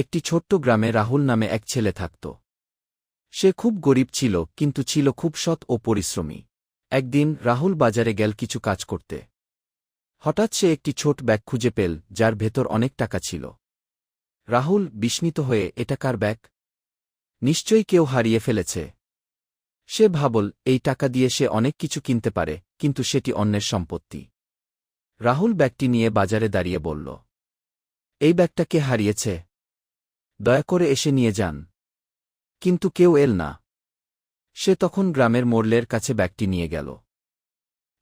একটি ছোট্ট গ্রামে রাহুল নামে এক ছেলে থাকত। সে খুব গরিব ছিল, কিন্তু ছিল খুব সৎ ও পরিশ্রমী। একদিন রাহুল বাজারে গেল কিছু কাজ করতে। হঠাৎ সে একটি ছোট ব্যাগ খুঁজে পেল, যার ভেতর অনেক টাকা ছিল। রাহুল বিস্মিত হয়ে, এটা কার ব্যাগ? নিশ্চয়ই কেউ হারিয়ে ফেলেছে। সে ভাবল, এই টাকা দিয়ে সে অনেক কিছু কিনতে পারে, কিন্তু সেটি অন্যের সম্পত্তি। রাহুল ব্যাগটি নিয়ে বাজারে দাঁড়িয়ে বলল, এই ব্যাগটা কে হারিয়েছে? দয়া করে এসে নিয়ে যান। কিন্তু কেউ এল না। সে তখন গ্রামের মোরলের কাছে ব্যাগটি নিয়ে গেল।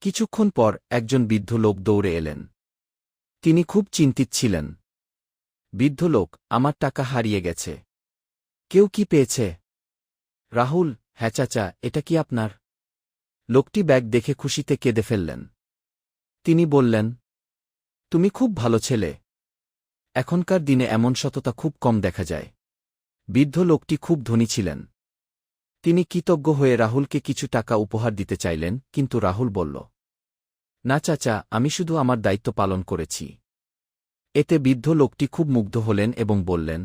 কিছুক্ষণ পর একজন বৃদ্ধ লোক দৌড়ে এলেন। তিনি খুব চিন্তিত ছিলেন। বৃদ্ধ লোক, আমার টাকা হারিয়ে গেছে। কেউ কি পেয়েছে? রাহুল হ্যাঁ চাচা, এটা কি আপনার? লোকটি ব্যাগ দেখে খুশিতে কেঁদে ফেললেন। তিনি বললেন, তুমি খুব ভালো ছেলে। এখনকার দিনে এমন সততা খুব কম দেখা যায়। বৃদ্ধ লোকটি খুব ধনী ছিলেন। তিনি কৃতজ্ঞ হয়ে রাহুলকে কিছু টাকা উপহার দিতে চাইলেন, কিন্তু রাহুল বলল, না চাচা, আমি শুধু আমার দায়িত্ব পালন করেছি। এতে বৃদ্ধ লোকটি খুব মুগ্ধ হলেন এবং বললেন,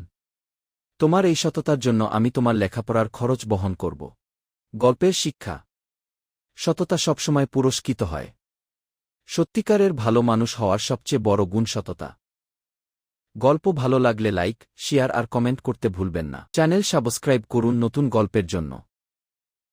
তোমার এই সততার জন্য আমি তোমার লেখাপড়ার খরচ বহন করব। গল্পের শিক্ষা। সততা সবসময় পুরস্কৃত হয়। সত্যিকারের ভালো মানুষ হওয়ার সবচেয়ে বড় গুণ সততা। গল্প ভালো লাগলে লাইক, শেয়ার আর কমেন্ট করতে ভুলবেন না। চ্যানেল সাবস্ক্রাইব করুন নতুন গল্পের জন্য।